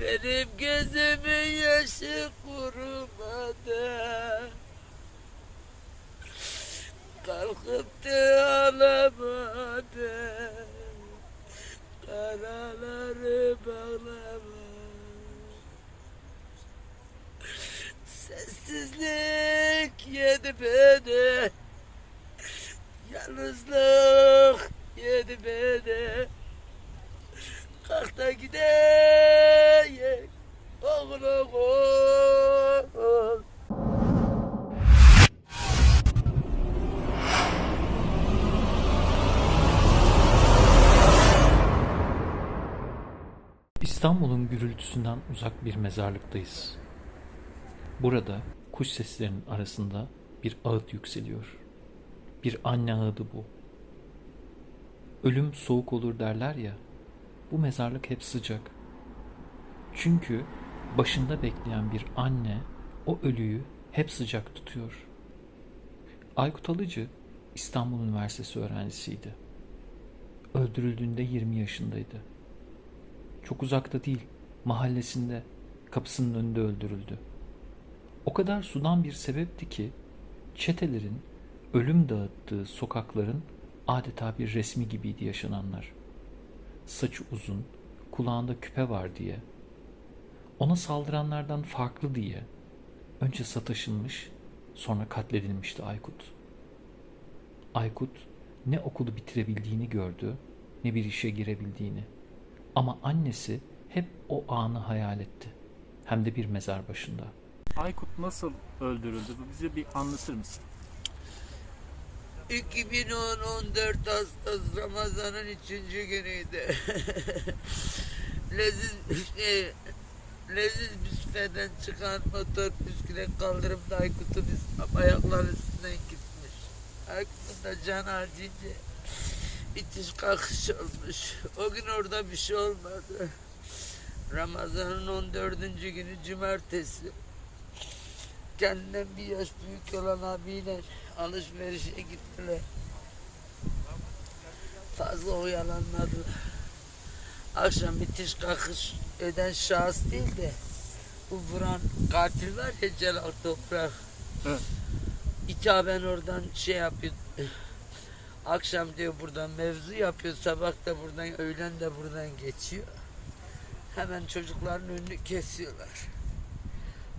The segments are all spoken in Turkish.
Benim gözümün yaşı kurumadı. Kalkıp da ağlamadı. Karaları bağlama. Sessizlik yedi beni. Yalnızlık yedi beni. Kalk da gidelim. Oğul. İstanbul'un gürültüsünden uzak bir mezarlıktayız. Burada kuş seslerinin arasında bir ağıt yükseliyor. Bir anne ağıdı bu. Ölüm soğuk olur derler ya. Bu mezarlık hep sıcak. Çünkü başında bekleyen bir anne o ölüyü hep sıcak tutuyor. Aykut Alıcı İstanbul Üniversitesi öğrencisiydi. Öldürüldüğünde 20 yaşındaydı. Çok uzakta değil, mahallesinde, kapısının önünde öldürüldü. O kadar sudan bir sebepti ki, çetelerin ölüm dağıttığı sokakların adeta bir resmi gibiydi yaşananlar. Saçı uzun, kulağında küpe var diye, ona saldıranlardan farklı diye, önce sataşılmış, sonra katledilmişti Aykut. Aykut ne okulu bitirebildiğini gördü, ne bir işe girebildiğini. Ama annesi hep o anı hayal etti. Hem de bir mezar başında. Aykut nasıl öldürüldü? Bize bir anlatır mısın? 2010 14 Ağustos Ramazan'ın üçüncü günüydü. Leziz şey, Leziz büsfeden çıkan motor bisiklet kaldırımda Aykut'un ayakları üstünden gitmiş. Aykut'un da can acıyınca itiş kalkış olmuş. O gün orada bir şey olmadı. Ramazan'ın 14. günü cumartesi. Kendinden bir yaş büyük olan abiyle alışverişe gittiler. Fazla oyalanmadılar. Akşam bitiş kalkış eden şahıs değil de bu vuran katil var ya Celal Toprak. Evet. İkaben oradan şey yapıyor. Akşam diyor buradan mevzu yapıyor. Sabah da buradan, öğlen de buradan geçiyor. Hemen çocukların önünü kesiyorlar.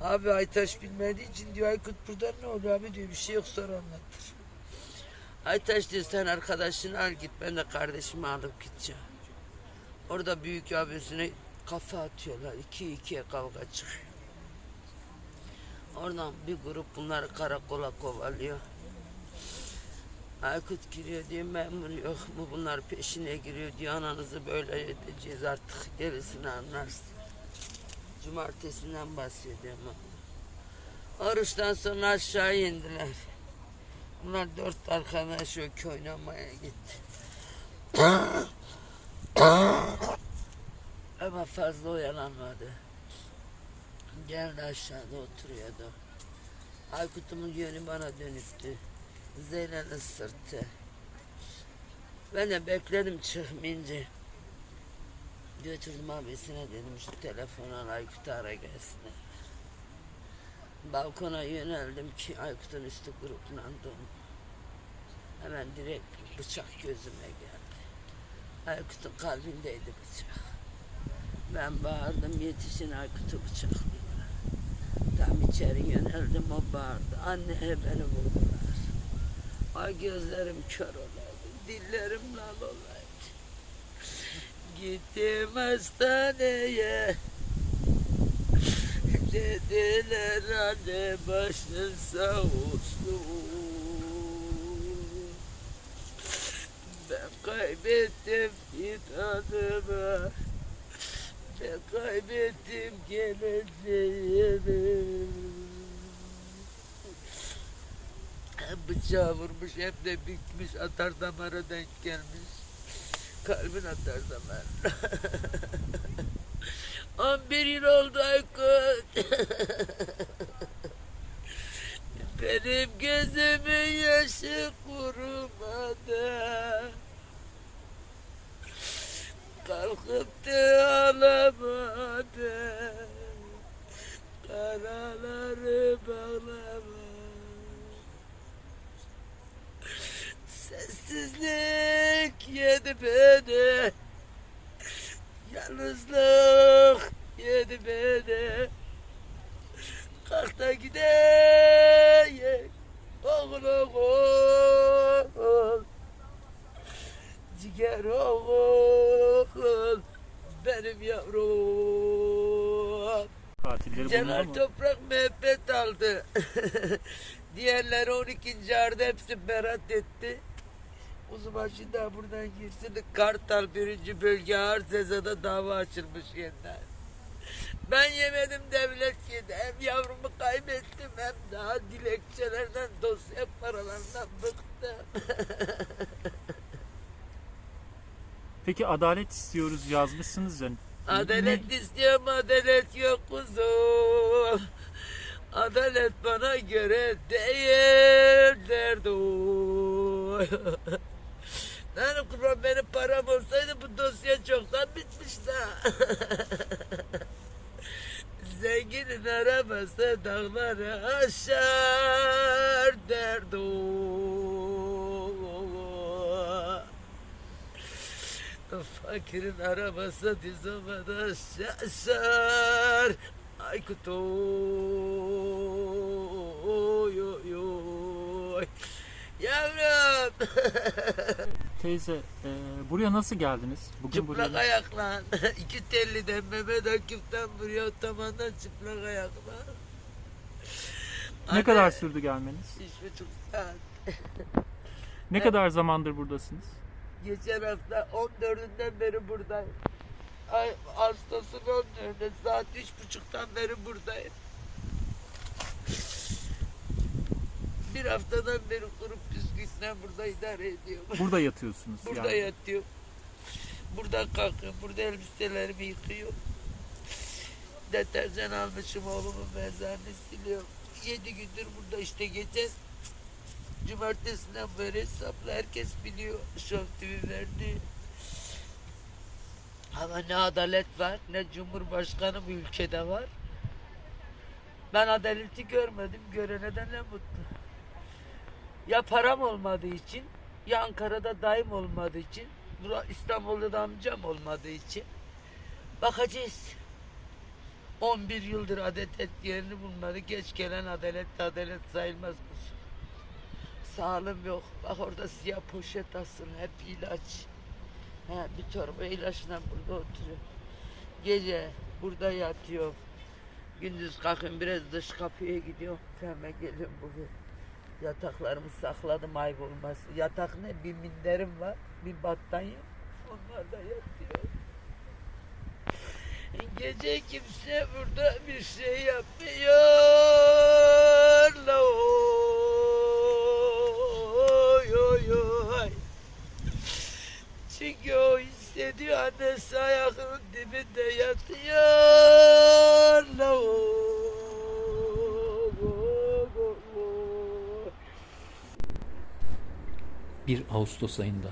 Abi Aytaş bilmediği için diyor Aykut burada ne oluyor abi diyor bir şey yok sonra anlatır. Aytaş diyor sen arkadaşını al git ben de kardeşimi alıp gideceğim. Orada büyük abisine kafa atıyorlar. iki ikiye kavga çıkıyor. Oradan bir grup bunları karakola kovalıyor. Aykut giriyor diyor memur yok mu bunlar peşine giriyor diyor ananızı böyle edeceğiz artık gerisini anlarsın. Cumartesinden bahsediyorum. Oruçtan sonra aşağı indiler. Bunlar dört arkadaş köy oynamaya gitti. Ama fazla oyalanmadı. Geldi aşağıda oturuyordu. Aykut'umun yönü bana dönüktü. Zeynep'in sırtı. Ben de bekledim çıkmayınca. Götürdüm abisine dedim şu telefonu al Aykut'u ara gelsin. Balkona yöneldim ki Aykut'un üstü gruplandı. Hemen direkt bıçak gözüme geldi. Aykut'un kalbindeydi bıçak. Ben bağırdım yetişin Aykut'u bıçaklayın. Tam içeri yöneldim o bağırdı. Anne beni vurdular. Ay gözlerim kör olaydı. Dillerim lal olaydı. Gittim hastaneye. Dediler anne başın sağ olsun. Ben kaybettim fidanımı. Ben kaybettim geleceğimi. Hem bıçağı vurmuş hem de bükmüş atar damara denk gelmiş. Kalbin atar damar. 11 yıl oldu Aykut. Benim gözümün yaşı kurumadı. Kalkıp da ağlamadı. Develeri bekleme Sessizlik yedi beni. Yalnızlık yedi beni. Kalk da gideyim. Oğlum oğul. Ciger oğul. Benim yavrum. Katilleri Celal mu? Toprak müebbet aldı. Diğerleri 12. arda hepsi berat etti. Uzmanşı da buradan girsin. Kartal 1. Bölge Ağır Ceza'da dava açılmış yeniden. Ben yemedim devlet yedi. Hem yavrumu kaybettim hem daha dilekçelerden dosya paralarından bıktım. Peki adalet istiyoruz yazmışsınız ya. Adalet istiyorum adalet yok kuzum. Adalet bana göre değil derdi. Lan kurban benim param olsaydı bu dosya çoktan bitmişti. Zenginin arabası dağları aşar Fakirin arabası olmadan şaşar. Aykut oy oy oy. Yavrum. Teyze e, buraya nasıl geldiniz? Bugün çıplak buraya ayakla. İki telliden Mehmet Akif'ten buraya otomandan çıplak ayakla. ne Anne, kadar sürdü gelmeniz? Üç buçuk saat. Ne kadar zamandır buradasınız? Geçen hafta 14'ünden beri buradayım. Ay, Ağustos'un 14'ünde saat üç buçuktan beri buradayım. Bir haftadan beri kurup püskürtle burada idare ediyorum. Burada yatıyorsunuz. Burada yani. yatıyorum. Burada kalkıyorum. Burada elbiselerimi yıkıyorum. Deterjan almışım oğlumun mezarını siliyorum. Yedi gündür burada işte geçen cumartesinden beri hesapla herkes biliyor. Şov TV verdi. Ama ne adalet var ne cumhurbaşkanı bu ülkede var. Ben adaleti görmedim. Görene de ne mutlu. Ya param olmadığı için ya Ankara'da dayım olmadığı için İstanbul'da da amcam olmadığı için bakacağız. 11 yıldır adalet yerini bulmadı. Geç gelen adalet adalet sayılmaz bu. Sağlığım yok. Bak orada siyah poşet asılı. Hep ilaç. Ha, bir torba ilaçla burada oturuyor. Gece burada yatıyorum. Gündüz kalkıyorum biraz dış kapıya gidiyorum. Hemen geliyorum buraya. Yataklarımı sakladım ayıp olmasın. Yatak ne? Bir minderim var. Bir battaniye. Onlar da yatıyor. Gece kimse burada bir şey yapmıyor. La Çünkü o hissediyor annesi ayağının dibinde yatıyor. 1 Ağustos ayında.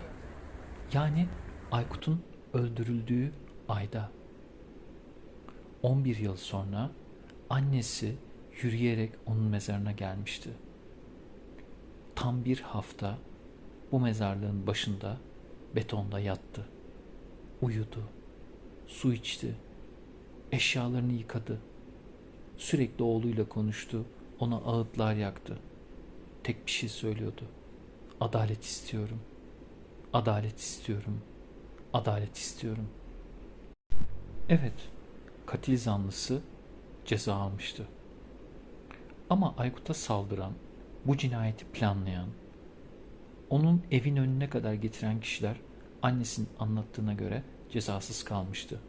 Yani Aykut'un öldürüldüğü ayda. 11 yıl sonra annesi yürüyerek onun mezarına gelmişti. Tam bir hafta bu mezarlığın başında betonda yattı. Uyudu, su içti, eşyalarını yıkadı. Sürekli oğluyla konuştu, ona ağıtlar yaktı. Tek bir şey söylüyordu. Adalet istiyorum. Adalet istiyorum. Adalet istiyorum. Evet, katil zanlısı ceza almıştı. Ama Aykut'a saldıran, bu cinayeti planlayan, onun evin önüne kadar getiren kişiler annesinin anlattığına göre cezasız kalmıştı.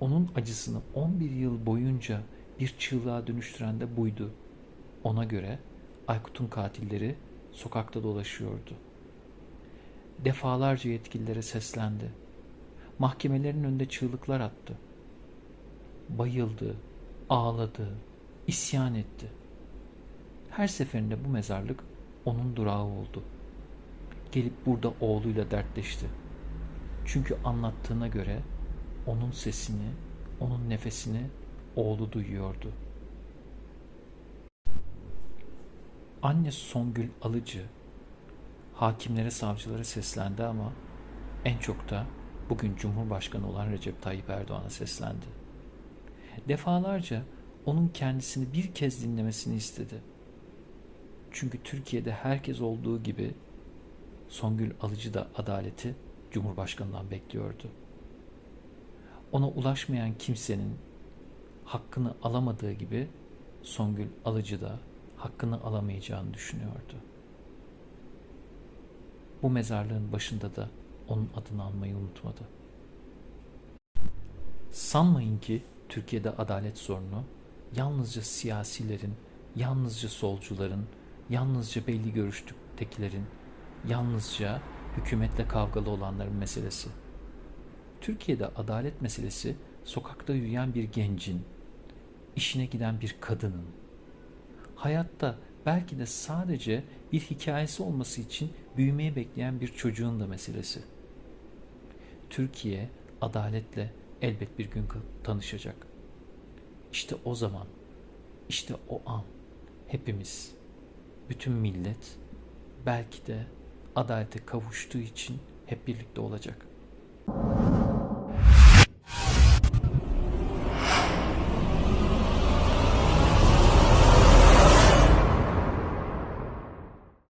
Onun acısını 11 yıl boyunca bir çığlığa dönüştüren de buydu. Ona göre Aykut'un katilleri sokakta dolaşıyordu. Defalarca yetkililere seslendi. Mahkemelerin önünde çığlıklar attı. Bayıldı, ağladı, isyan etti. Her seferinde bu mezarlık onun durağı oldu. Gelip burada oğluyla dertleşti. Çünkü anlattığına göre onun sesini, onun nefesini oğlu duyuyordu. Anne Songül Alıcı hakimlere, savcılara seslendi ama en çok da bugün Cumhurbaşkanı olan Recep Tayyip Erdoğan'a seslendi. Defalarca onun kendisini bir kez dinlemesini istedi. Çünkü Türkiye'de herkes olduğu gibi Songül Alıcı da adaleti Cumhurbaşkanı'ndan bekliyordu. Ona ulaşmayan kimsenin hakkını alamadığı gibi Songül Alıcı da hakkını alamayacağını düşünüyordu. Bu mezarlığın başında da onun adını almayı unutmadı. Sanmayın ki Türkiye'de adalet sorunu yalnızca siyasilerin, yalnızca solcuların, yalnızca belli görüştekilerin, yalnızca hükümetle kavgalı olanların meselesi. Türkiye'de adalet meselesi sokakta yürüyen bir gencin, işine giden bir kadının, hayatta belki de sadece bir hikayesi olması için büyümeye bekleyen bir çocuğun da meselesi. Türkiye adaletle elbet bir gün tanışacak. İşte o zaman, işte o an hepimiz, bütün millet belki de adalete kavuştuğu için hep birlikte olacak.